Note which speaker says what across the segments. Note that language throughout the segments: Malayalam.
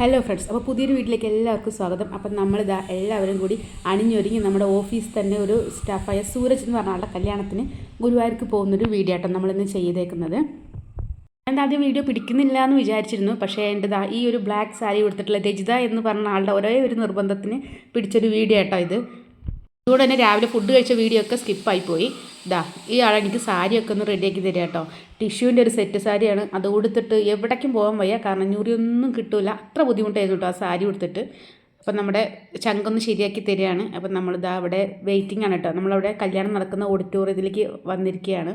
Speaker 1: ഹലോ ഫ്രണ്ട്സ് അപ്പോൾ പുതിയൊരു വീട്ടിലേക്ക് എല്ലാവർക്കും സ്വാഗതം. അപ്പം നമ്മളിതാ എല്ലാവരും കൂടി അണിഞ്ഞൊരുങ്ങി നമ്മുടെ ഓഫീസ് തന്നെ ഒരു സ്റ്റാഫായ സൂരജ് എന്ന് പറഞ്ഞ ആളുടെ കല്യാണത്തിന് ഗുരുവായൂർക്ക് പോകുന്നൊരു വീഡിയോ ആട്ടോ നമ്മളിന്ന് ചെയ്തേക്കുന്നത്. ഞാൻ ആദ്യം വീഡിയോ പിടിക്കുന്നില്ല എന്ന് വിചാരിച്ചിരുന്നു. പക്ഷേ എന്റെ ഈ ഒരു ബ്ലാക്ക് സാരി കൊടുത്തിട്ടുള്ള രജിത എന്ന് പറഞ്ഞ ആളുടെ ഒരേ ഒരു നിർബന്ധത്തിന് പിടിച്ചൊരു വീഡിയോ ആട്ടോ ഇത്. അതുകൊണ്ട് തന്നെ രാവിലെ ഫുഡ് കഴിച്ച വീഡിയോ ഒക്കെ സ്കിപ്പായി പോയി. ഇതാ ഈ ആളെ എനിക്ക് സാരിയൊക്കെ ഒന്ന് റെഡിയാക്കി തരിക കേട്ടോ ടിഷ്യൂവിന്റെ ഒരു സെറ്റ് സാരിയാണ്. അത് ഉടുത്തിട്ട് എവിടേക്കും പോകാൻ വയ്യ. കാരണം ഞൂറിയൊന്നും കിട്ടില്ല അത്ര ബുദ്ധിമുട്ടായിരുന്നു കേട്ടോ ആ സാരി ഉടുത്തിട്ട്. അപ്പം നമ്മുടെ ചങ്കൊന്ന് ശരിയാക്കി തരികയാണ് അപ്പം നമ്മളിതാ അവിടെ വെയിറ്റിംഗ് ആണ് കേട്ടോ നമ്മളവിടെ കല്യാണം നടക്കുന്ന ഓഡിറ്റോറിയത്തിലേക്ക് വന്നിരിക്കുകയാണ്.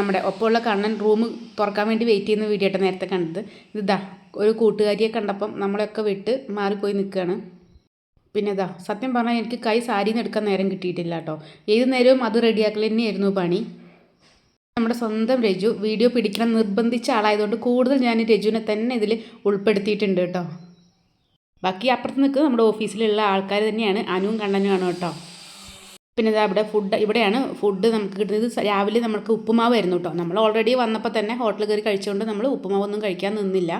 Speaker 1: നമ്മുടെ ഒപ്പമുള്ള കണ്ണൻ റൂം തുറക്കാൻ വേണ്ടി വെയിറ്റ് ചെയ്യുന്ന വീഡിയോ ആയിട്ട് നേരത്തെ കണ്ടത്. ഇതാ ഒരു കൂട്ടുകാരിയെ കണ്ടപ്പം നമ്മളെയൊക്കെ വിട്ട് മാറിപ്പോയി നിൽക്കുകയാണ്. പിന്നെ ഇതാ സത്യം പറഞ്ഞാൽ എനിക്ക് കൈ സാരി നിന്ന് എടുക്കാൻ നേരം കിട്ടിയിട്ടില്ല കേട്ടോ ഏത് നേരവും അത് റെഡിയാക്കൽ തന്നെയായിരുന്നു പണി. നമ്മുടെ സ്വന്തം രജു വീഡിയോ പിടിക്കണം നിർബന്ധിച്ച ആളായതുകൊണ്ട് കൂടുതൽ ഞാൻ രജുവിനെ തന്നെ ഇതിൽ ഉൾപ്പെടുത്തിയിട്ടുണ്ട് കേട്ടോ. ബാക്കി അപ്പുറത്ത് നിൽക്കുന്നത് നമ്മുടെ ഓഫീസിലുള്ള ആൾക്കാർ തന്നെയാണ് അനുവും കണ്ണനുമാണ് കേട്ടോ. പിന്നെ ഇതാ ഇവിടെ ഫുഡ് ഇവിടെയാണ് ഫുഡ് നമുക്ക് കിട്ടുന്നത്. രാവിലെ നമുക്ക് ഉപ്പുമാവായിരുന്നു കേട്ടോ. നമ്മൾ ഓൾറെഡി വന്നപ്പോൾ തന്നെ ഹോട്ടലിൽ കയറി കഴിച്ചുകൊണ്ട് നമ്മൾ ഉപ്പുമാവൊന്നും കഴിക്കാൻ നിന്നില്ല.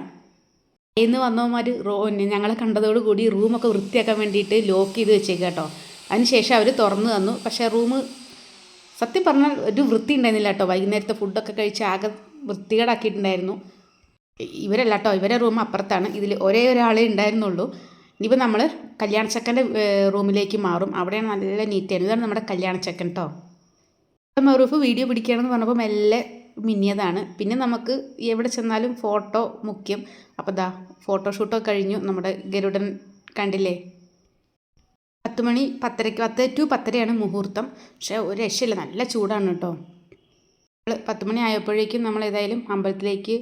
Speaker 1: ഇന്ന് വന്നവന്മാർ റോ ഞങ്ങളെ കണ്ടതോടുകൂടി റൂമൊക്കെ വൃത്തിയാക്കാൻ വേണ്ടിയിട്ട് ലോക്ക് ചെയ്ത് വെച്ചേക്കുക കേട്ടോ. അതിനുശേഷം അവർ തുറന്നു തന്നു. പക്ഷേ റൂം സത്യം പറഞ്ഞാൽ ഒരു വൃത്തി ഉണ്ടായിരുന്നില്ല കേട്ടോ. വൈകുന്നേരത്തെ ഫുഡൊക്കെ കഴിച്ച് ആകെ വൃത്തികേടാക്കിയിട്ടുണ്ടായിരുന്നു. ഇവരല്ല കേട്ടോ. ഇവരെ റൂം അപ്പുറത്താണ്. ഇതിൽ ഒരേ ഒരാളെ ഉണ്ടായിരുന്നുള്ളൂ. ഇനിയിപ്പോൾ നമ്മൾ കല്യാണച്ചക്കന്റെ റൂമിലേക്ക് മാറും. അവിടെയാണ് നല്ല നീറ്റായിരുന്നു ഇതാണ് നമ്മുടെ കല്യാണച്ചക്കൻ കേട്ടോ മെറൂഫ് വീഡിയോ പിടിക്കുകയാണെന്ന് പറഞ്ഞപ്പോൾ മെല്ലെ മിന്നിയതാണ്. പിന്നെ നമുക്ക് എവിടെ ചെന്നാലും ഫോട്ടോ മുഖ്യം. അപ്പോൾ ദാ ഫോട്ടോഷൂട്ടൊക്കെ കഴിഞ്ഞു നമ്മുടെ ഗരുഡൻ കണ്ടില്ലേ? പത്ത് മണി പത്തരയ്ക്ക് പത്ത് ടു പത്തരയാണ് മുഹൂർത്തം. പക്ഷേ ഒരു രക്ഷയില്ല. നല്ല ചൂടാണ് കേട്ടോ. നമ്മൾ പത്ത് മണി ആയപ്പോഴേക്കും നമ്മൾ ഏതായാലും അമ്പലത്തിലേക്ക്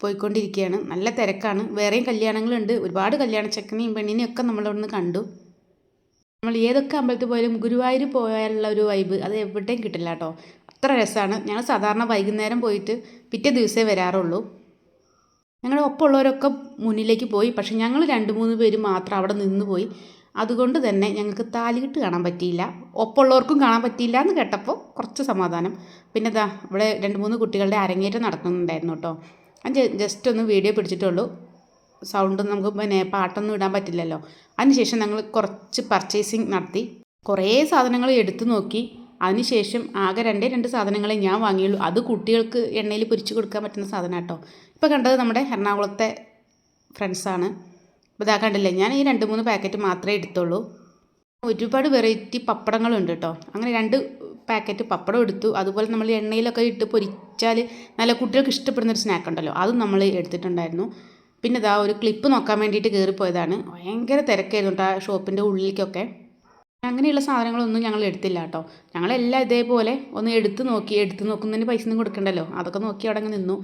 Speaker 1: പോയിക്കൊണ്ടിരിക്കുകയാണ്. നല്ല തിരക്കാണ്. വേറെയും കല്യാണങ്ങളുണ്ട്. ഒരുപാട് കല്യാണ ചെക്കനെയും പെണ്ണിനെയും ഒക്കെ നമ്മളവിടുന്ന് കണ്ടു. നമ്മൾ ഏതൊക്കെ അമ്പലത്തിൽ പോയാലും ഗുരുവായൂർ പോയാലുള്ള ഒരു വൈബ് അത് എവിടെയും കിട്ടില്ല കേട്ടോ. അത്ര രസമാണ് ഞങ്ങൾ സാധാരണ വൈകുന്നേരം പോയിട്ട് പിറ്റേ ദിവസമേ വരാറുള്ളൂ. ഞങ്ങളുടെ ഒപ്പമുള്ളവരൊക്കെ മുന്നിലേക്ക് പോയി. പക്ഷെ ഞങ്ങൾ രണ്ട് മൂന്ന് പേര് മാത്രം അവിടെ നിന്ന് പോയി. അതുകൊണ്ട് തന്നെ ഞങ്ങൾക്ക് താലികെട്ട് കാണാൻ പറ്റിയില്ല. ഒപ്പമുള്ളവർക്കും കാണാൻ പറ്റിയില്ല എന്ന് കേട്ടപ്പോൾ കുറച്ച് സമാധാനം. പിന്നെ ഇതാ ഇവിടെ രണ്ട് മൂന്ന് കുട്ടികളുടെ അരങ്ങേറ്റം നടക്കുന്നുണ്ടായിരുന്നു കേട്ടോ. ഞാൻ ജസ്റ്റ് ഒന്ന് വീഡിയോ പിടിച്ചിട്ടുള്ളൂ. സൗണ്ട് നമുക്ക് പിന്നെ പാട്ടൊന്നും ഇടാൻ പറ്റില്ലല്ലോ. അതിനുശേഷം ഞങ്ങൾ കുറച്ച് പർച്ചേസിങ് നടത്തി. കുറേ സാധനങ്ങൾ എടുത്തു നോക്കി. അതിനുശേഷം ആകെ രണ്ടേ രണ്ട് സാധനങ്ങളെ ഞാൻ വാങ്ങിയുള്ളൂ. അത് കുട്ടികൾക്ക് എണ്ണയിൽ പൊരിച്ച് കൊടുക്കാൻ പറ്റുന്ന സാധനം കേട്ടോ. ഇപ്പോൾ കണ്ടത് നമ്മുടെ എറണാകുളത്തെ ഫ്രണ്ട്സാണ് അപ്പോൾ ഇതാ കണ്ടില്ലേ? ഞാൻ ഈ രണ്ട് മൂന്ന് പാക്കറ്റ് മാത്രമേ എടുത്തുള്ളൂ. ഒരുപാട് വെറൈറ്റി പപ്പടങ്ങളുണ്ട് കേട്ടോ. അങ്ങനെ രണ്ട് പാക്കറ്റ് പപ്പടം എടുത്തു. അതുപോലെ നമ്മൾ എണ്ണയിലൊക്കെ ഇട്ട് പൊരിച്ചാൽ നല്ല കുട്ടികൾക്ക് ഇഷ്ടപ്പെടുന്ന ഒരു സ്നാക്ക് ഉണ്ടല്ലോ. അതും നമ്മൾ എടുത്തിട്ടുണ്ടായിരുന്നു. പിന്നെ ഇതാ ഒരു ക്ലിപ്പ് നോക്കാൻ വേണ്ടിയിട്ട് കയറിപ്പോയതാണ് ഭയങ്കര തിരക്കായിരുന്നു കേട്ടോ ആ ഷോപ്പിന്റെ ഉള്ളിലേക്കൊക്കെ. അങ്ങനെയുള്ള സാധനങ്ങളൊന്നും ഞങ്ങൾ എടുത്തില്ല കേട്ടോ. ഞങ്ങളെല്ലാം ഇതേപോലെ ഒന്ന് എടുത്ത് നോക്കി എടുത്ത് നോക്കുന്നതിന് പൈസ ഒന്നും കൊടുക്കണ്ടല്ലോ. അതൊക്കെ നോക്കി അവിടെ അങ്ങ് നിന്നു.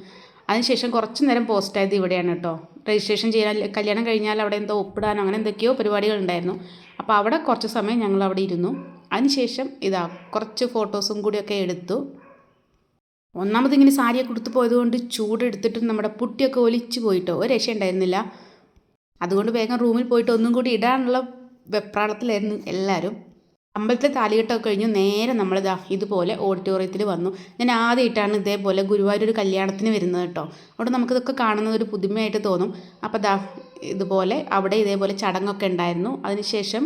Speaker 1: അതിനുശേഷം കുറച്ച് നേരം പോസ്റ്റ് ആയത് ഇവിടെയാണ് കേട്ടോ. രജിസ്ട്രേഷൻ ചെയ്യാൻ കല്യാണം കഴിഞ്ഞാൽ അവിടെ എന്തോ ഒപ്പിടാനോ അങ്ങനെ എന്തൊക്കെയോ പരിപാടികൾ ഉണ്ടായിരുന്നു. അപ്പോൾ അവിടെ കുറച്ച് സമയം ഞങ്ങൾ അവിടെ ഇരുന്നു. അതിനുശേഷം ഇതാ കുറച്ച് ഫോട്ടോസും കൂടിയൊക്കെ എടുത്തു. ഒന്നാമത് ഇങ്ങനെ സാരിയൊക്കെ കൊടുത്തു പോയതുകൊണ്ട് ചൂടെടുത്തിട്ട് നമ്മുടെ പുട്ടിയൊക്കെ ഒലിച്ചു പോയിട്ടോ. ഒരു രക്ഷ ഉണ്ടായിരുന്നില്ല അതുകൊണ്ട് വേഗം റൂമിൽ പോയിട്ട് ഒന്നും കൂടി ഇടാനുള്ള വെപ്രാളത്തിലായിരുന്നു എല്ലാവരും അമ്പലത്തിലെ താലികെട്ടൊക്കെ കഴിഞ്ഞു നേരെ നമ്മൾ നമ്മളിതാ ഇതുപോലെ ഓഡിറ്റോറിയത്തിൽ വന്നു. ഞാൻ ആദ്യമായിട്ടാണ് ഇതേപോലെ ഗുരുവായൂർ ഒരു കല്യാണത്തിന് വരുന്നത് കേട്ടോ. അവിടെ നമുക്കിതൊക്കെ കാണുന്നത് ഒരു പുതുമയായിട്ട് തോന്നും. അപ്പോൾ ദാ ഇതുപോലെ അവിടെ ഇതേപോലെ ചടങ്ങൊക്കെ ഉണ്ടായിരുന്നു. അതിനുശേഷം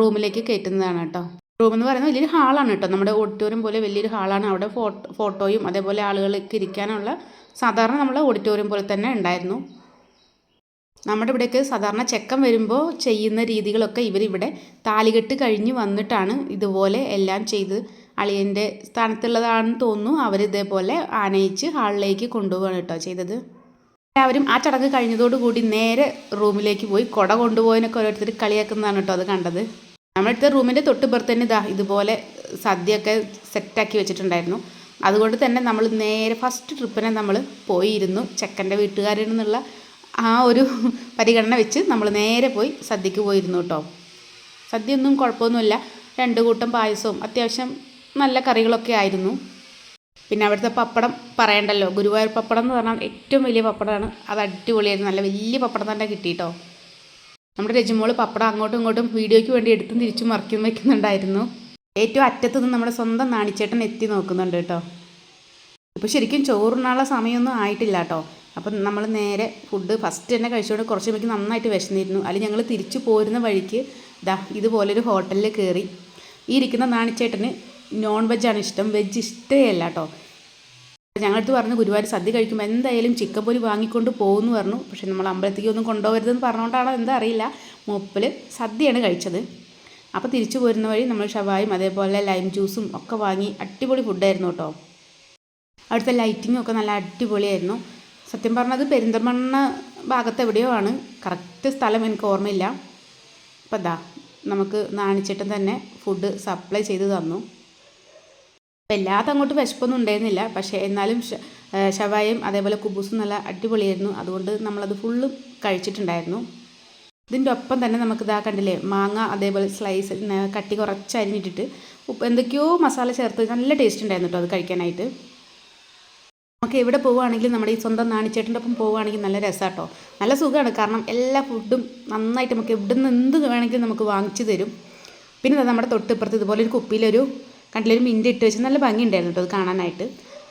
Speaker 1: റൂമിലേക്ക് കയറ്റുന്നതാണ് കേട്ടോ. റൂം എന്ന് പറയുന്നത് വലിയൊരു ഹാളാണ് കേട്ടോ. നമ്മുടെ ഓഡിറ്റോറിയം പോലെ വലിയൊരു ഹാളാണ്. അവിടെ ഫോട്ടോ ഫോട്ടോയും അതേപോലെ ആളുകൾക്ക് ഇരിക്കാനുള്ള സാധാരണ നമ്മൾ ഓഡിറ്റോറിയം പോലെ തന്നെ ഉണ്ടായിരുന്നു. നമ്മുടെ ഇവിടെയൊക്കെ സാധാരണ ചെക്കൻ വരുമ്പോൾ ചെയ്യുന്ന രീതികളൊക്കെ ഇവരിവിടെ താലികെട്ട് കഴിഞ്ഞ് വന്നിട്ടാണ് ഇതുപോലെ എല്ലാം ചെയ്ത് അളിയന്റെ സ്ഥാനത്തുള്ളതാണെന്ന് തോന്നുന്നു. അവരിതേപോലെ ആനയിച്ച് ഹാളിലേക്ക് കൊണ്ടുപോവാണ് കേട്ടോ ചെയ്തത്. എല്ലാവരും ആ ചടങ്ങ് കഴിഞ്ഞതോടുകൂടി നേരെ റൂമിലേക്ക് പോയി കുട കൊണ്ടുപോയതിനൊക്കെ ഓരോരുത്തർ കളിയാക്കുന്നതാണ് കേട്ടോ അത് കണ്ടത്. നമ്മളടുത്ത റൂമിന്റെ തൊട്ടിപ്പുറത്ത് തന്നെ ഇതാ ഇതുപോലെ സദ്യയൊക്കെ സെറ്റാക്കി വെച്ചിട്ടുണ്ടായിരുന്നു. അതുകൊണ്ട് തന്നെ നമ്മൾ നേരെ ഫസ്റ്റ് ട്രിപ്പിനെ നമ്മൾ പോയിരുന്നു ചെക്കന്റെ വീട്ടുകാരിൽ നിന്നുള്ള ആ ഒരു പരിഗണന വെച്ച് നമ്മൾ നേരെ പോയി സദ്യക്ക് പോയിരുന്നു കേട്ടോ. സദ്യ ഒന്നും കുഴപ്പമൊന്നുമില്ല. രണ്ട് കൂട്ടം പായസവും അത്യാവശ്യം നല്ല കറികളൊക്കെ ആയിരുന്നു. പിന്നെ അവിടുത്തെ പപ്പടം പറയണ്ടല്ലോ. ഗുരുവായൂർ പപ്പടം എന്ന് പറഞ്ഞാൽ ഏറ്റവും വലിയ പപ്പടമാണ്. അത് അടിപൊളിയായിരുന്നു. നല്ല വലിയ പപ്പടം തന്നെ കിട്ടിയിട്ടോ നമ്മുടെ രജുമോൾ പപ്പടം അങ്ങോട്ടും ഇങ്ങോട്ടും വീഡിയോയ്ക്ക് വേണ്ടി എടുത്തും തിരിച്ചും മറക്കും വയ്ക്കുന്നുണ്ടായിരുന്നു ഏറ്റവും അറ്റത്തു നിന്ന് നമ്മുടെ സ്വന്തം നാണിച്ചേട്ടൻ എത്തി നോക്കുന്നുണ്ട് കേട്ടോ. ഇപ്പോൾ ശരിക്കും ചോറുണ്ണാനുള്ള സമയമൊന്നും ആയിട്ടില്ല കേട്ടോ. അപ്പം നമ്മൾ നേരെ ഫുഡ് ഫസ്റ്റ് തന്നെ കഴിച്ചുകൊണ്ട് കുറച്ച് മണിക്ക് നന്നായിട്ട് വിശന്നിരുന്നു. അല്ലെങ്കിൽ ഞങ്ങൾ തിരിച്ചു പോരുന്ന വഴിക്ക് ദാ ഇതുപോലൊരു ഹോട്ടലിൽ കയറി. ഈ ഇരിക്കുന്ന നാണിച്ചേട്ടന് നോൺ വെജാണ് ഇഷ്ടം. വെജ് ഇഷ്ടമല്ല കേട്ടോ ഞങ്ങളടുത്ത് പറഞ്ഞു ഗുരുവായൂർ സദ്യ കഴിക്കുമ്പോൾ എന്തായാലും ചിക്കൻ പൊരി വാങ്ങിക്കൊണ്ട് പോകുമെന്ന് പറഞ്ഞു. പക്ഷേ നമ്മൾ അമ്പലത്തേക്ക് ഒന്നും കൊണ്ടുപോകരുതെന്ന് പറഞ്ഞുകൊണ്ടാണോ എന്താ അറിയില്ല. മൂപ്പൽ സദ്യയാണ് കഴിച്ചത്. അപ്പോൾ തിരിച്ചു പോരുന്ന വഴി നമ്മൾ ഷവായും അതേപോലെ ലൈം ജ്യൂസും ഒക്കെ വാങ്ങി അടിപൊളി ഫുഡായിരുന്നു കേട്ടോ അവിടുത്തെ ലൈറ്റിങ്ങും ഒക്കെ നല്ല അടിപൊളിയായിരുന്നു. സത്യം പറഞ്ഞത് പെരിന്തൽമണ്ണ ഭാഗത്ത് എവിടെയോ ആണ്. കറക്റ്റ് സ്ഥലം എനിക്ക് ഓർമ്മയില്ല. അപ്പം എന്താ നമുക്ക് നാണിച്ചിട്ടും തന്നെ ഫുഡ് സപ്ലൈ ചെയ്ത് തന്നു. വല്ലാത്ത അങ്ങോട്ട് വിശപ്പൊന്നും ഉണ്ടായിരുന്നില്ല. പക്ഷേ എന്നാലും ഷവായും അതേപോലെ കുബൂസും നല്ല അടിപൊളിയായിരുന്നു. അതുകൊണ്ട് നമ്മളത് ഫുള്ള് കഴിച്ചിട്ടുണ്ടായിരുന്നു. ഇതിന്റെ ഒപ്പം തന്നെ നമുക്ക് ഇതാ കണ്ടില്ലേ മാങ്ങ അതേപോലെ സ്ലൈസ് കട്ടി കുറച്ച് അരിഞ്ഞിട്ടിട്ട് ഉപ്പ് എന്തൊക്കെയോ മസാല ചേർത്ത് നല്ല ടേസ്റ്റ് ഉണ്ടായിരുന്നു കേട്ടോ അത് കഴിക്കാനായിട്ട്. നമുക്ക് എവിടെ പോവുകയാണെങ്കിലും നമ്മുടെ ഈ സ്വന്തം നാണിച്ചേട്ടന്റെ ഒപ്പം പോവുകയാണെങ്കിൽ നല്ല രസമാട്ടോ നല്ല സുഖമാണ്. കാരണം എല്ലാ ഫുഡും നന്നായിട്ട് നമുക്ക് എവിടെ നിന്ന് എന്ത് വേണമെങ്കിലും നമുക്ക് വാങ്ങിച്ചു തരും. പിന്നെ നമ്മുടെ തൊട്ടിപ്പുറത്ത് ഇതുപോലെ ഒരു കുപ്പിയിലൊരു കണ്ടിലൊരു മിന്റ് ഇട്ട് വെച്ച് നല്ല ഭംഗിയുണ്ടായിരുന്നു കേട്ടോ അത് കാണാനായിട്ട്.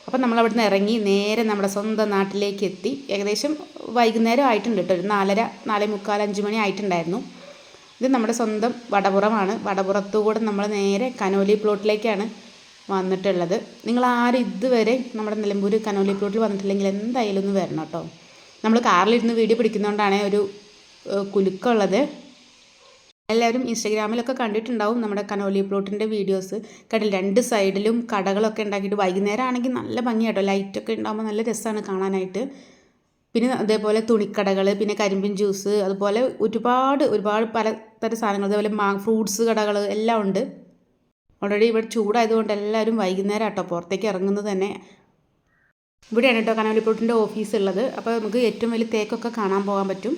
Speaker 1: അപ്പം നമ്മൾ അവിടെ നിന്ന് ഇറങ്ങി നേരെ നമ്മുടെ സ്വന്തം നാട്ടിലേക്ക് എത്തി. ഏകദേശം വൈകുന്നേരം ആയിട്ടുണ്ട് കേട്ടോ. ഒരു നാലര നാലേ മുക്കാൽ അഞ്ച് മണി ആയിട്ടുണ്ടായിരുന്നു. ഇത് നമ്മുടെ സ്വന്തം വടപുറമാണ്. വടപുറത്തു കൂടെ നമ്മൾ നേരെ കനോലി പ്ലോട്ടിലേക്കാണ് വന്നിട്ടുള്ളത്. നിങ്ങൾ ആരും ഇതുവരെ നമ്മുടെ നിലമ്പൂർ കനോലി പ്ലോട്ടിൽ വന്നിട്ടില്ലെങ്കിൽ എന്തായാലും ഒന്ന് വരണം കേട്ടോ. നമ്മൾ കാറിലിരുന്ന് വീഡിയോ പിടിക്കുന്നതുകൊണ്ടാണ് ഒരു കുലുക്കമുള്ളത്. എല്ലാവരും ഇൻസ്റ്റഗ്രാമിലൊക്കെ കണ്ടിട്ടുണ്ടാവും നമ്മുടെ കനോലി പ്ലോട്ടിന്റെ വീഡിയോസ്. കടൽ രണ്ട് സൈഡിലും കടകളൊക്കെ ഉണ്ടാക്കിയിട്ട് വൈകുന്നേരം ആണെങ്കിൽ നല്ല ഭംഗിയാട്ടോ ലൈറ്റൊക്കെ ഉണ്ടാകുമ്പോൾ നല്ല രസമാണ് കാണാനായിട്ട്. പിന്നെ അതേപോലെ തുണിക്കടകൾ പിന്നെ കരിമ്പിൻ ജ്യൂസ് അതുപോലെ ഒരുപാട് ഒരുപാട് പലതരം സാധനങ്ങൾ. അതേപോലെ ഫ്രൂട്ട്സ് കടകൾ എല്ലാം ഉണ്ട്. ഓൾറെഡി ഇവിടെ ചൂടായതുകൊണ്ട് എല്ലാവരും വൈകുന്നേരം ആട്ടോ പുറത്തേക്ക് ഇറങ്ങുന്നത് തന്നെ. ഇവിടെയാണ് കേട്ടോ കനോലി പ്ലോട്ടിന്റെ ഓഫീസ് ഉള്ളത്. അപ്പോൾ നമുക്ക് ഏറ്റവും വലിയ തേക്കൊക്കെ കാണാൻ പോകാൻ പറ്റും.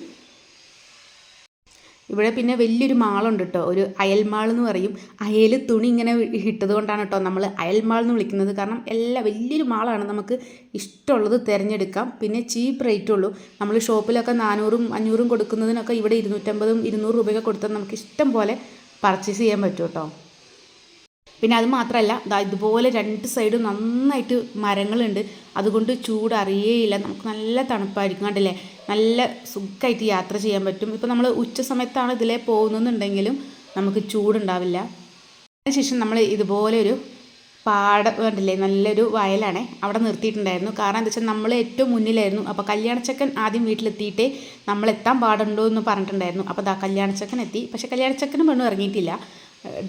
Speaker 1: ഇവിടെ പിന്നെ വലിയൊരു മാളുണ്ട് കേട്ടോ. ഒരു അയൽമാൾ എന്ന് പറയും. അയൽ തുണി ഇങ്ങനെ ഇട്ടത് കൊണ്ടാണ് കേട്ടോ നമ്മൾ അയൽമാൾ എന്ന് വിളിക്കുന്നത്. കാരണം എല്ലാ വലിയൊരു മാളാണ് നമുക്ക് ഇഷ്ടമുള്ളത് തിരഞ്ഞെടുക്കാം. പിന്നെ ചീപ്പ് റേറ്റ് ഉള്ളൂ. നമ്മൾ ഷോപ്പിലൊക്കെ നാനൂറും അഞ്ഞൂറും കൊടുക്കുന്നതിനൊക്കെ ഇവിടെ ഇരുന്നൂറ്റമ്പതും ഇരുന്നൂറ് രൂപയൊക്കെ കൊടുത്താൽ നമുക്ക് ഇഷ്ടം പോലെ പർച്ചേസ് ചെയ്യാൻ പറ്റും കേട്ടോ. പിന്നെ അത് മാത്രമല്ല ഇതുപോലെ രണ്ട് സൈഡും നന്നായിട്ട് മരങ്ങളുണ്ട്. അതുകൊണ്ട് ചൂട് അറിയേയില്ല. നമുക്ക് നല്ല തണുപ്പായിരിക്കും. കണ്ടല്ലേ? നല്ല സുഖമായിട്ട് യാത്ര ചെയ്യാൻ പറ്റും. ഇപ്പോൾ നമ്മൾ ഉച്ച സമയത്താണ് ഇതിലേ പോകുന്നതെന്നുണ്ടെങ്കിലും നമുക്ക് ചൂടുണ്ടാവില്ല. അതിനുശേഷം നമ്മൾ ഇതുപോലെ ഒരു പാട കണ്ടില്ലേ? നല്ലൊരു വയലാണ്. അവിടെ നിർത്തിയിട്ടുണ്ടായിരുന്നു. കാരണം എന്താ വെച്ചാൽ നമ്മൾ ഏറ്റവും മുന്നിലായിരുന്നു. അപ്പോൾ കല്യാണച്ചക്കൻ ആദ്യം വീട്ടിലെത്തിയിട്ടേ നമ്മൾ എത്താൻ പാടുണ്ടോ എന്ന് പറഞ്ഞിട്ടുണ്ടായിരുന്നു. അപ്പോൾ ദാ കല്യാണച്ചക്കൻ എത്തി. പക്ഷേ കല്യാണച്ചക്കനും പെണ്ണും ഇറങ്ങിയിട്ടില്ല.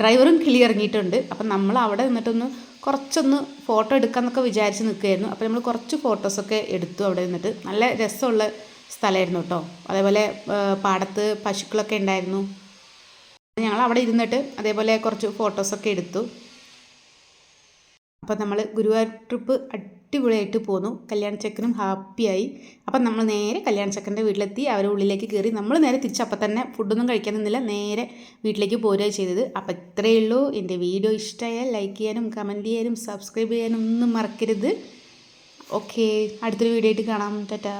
Speaker 1: ഡ്രൈവറും കിളി ഇറങ്ങിയിട്ടുണ്ട് അപ്പം നമ്മൾ അവിടെ നിന്നിട്ടൊന്ന് കുറച്ചൊന്ന് ഫോട്ടോ എടുക്കാമെന്നൊക്കെ വിചാരിച്ച് നിൽക്കുകയായിരുന്നു. അപ്പോൾ നമ്മൾ കുറച്ച് ഫോട്ടോസൊക്കെ എടുത്തു അവിടെ നിന്നിട്ട്. നല്ല രസമുള്ള സ്ഥലമായിരുന്നു കേട്ടോ. അതേപോലെ പാടത്ത് പശുക്കളൊക്കെ ഉണ്ടായിരുന്നു. ഞങ്ങൾ അവിടെ ഇരുന്നിട്ട് അതേപോലെ കുറച്ച് ഫോട്ടോസൊക്കെ എടുത്തു. അപ്പോൾ നമ്മൾ ഗുരുവായൂർ ട്രിപ്പ് അടിപൊളിയായിട്ട് പോന്നു. കല്യാണ ചെക്കനും ഹാപ്പിയായി അപ്പം നമ്മൾ നേരെ കല്യാണ ചെക്കന്റെ വീട്ടിലെത്തി. അവരുടെ ഉള്ളിലേക്ക് കയറി നമ്മൾ നേരെ തിരിച്ചപ്പം തന്നെ ഫുഡൊന്നും കഴിക്കാൻ നിന്നില്ല. നേരെ വീട്ടിലേക്ക് പോരുക ചെയ്തത്. അപ്പം ഇത്രയേ ഉള്ളൂ. എന്റെ വീഡിയോ ഇഷ്ടമായാൽ ലൈക്ക് ചെയ്യാനും കമന്റ് ചെയ്യാനും സബ്സ്ക്രൈബ് ചെയ്യാനും ഒന്നും മറക്കരുത്. ഓക്കെ അടുത്തൊരു വീഡിയോ ആയിട്ട് കാണാം. ടാറ്റാ.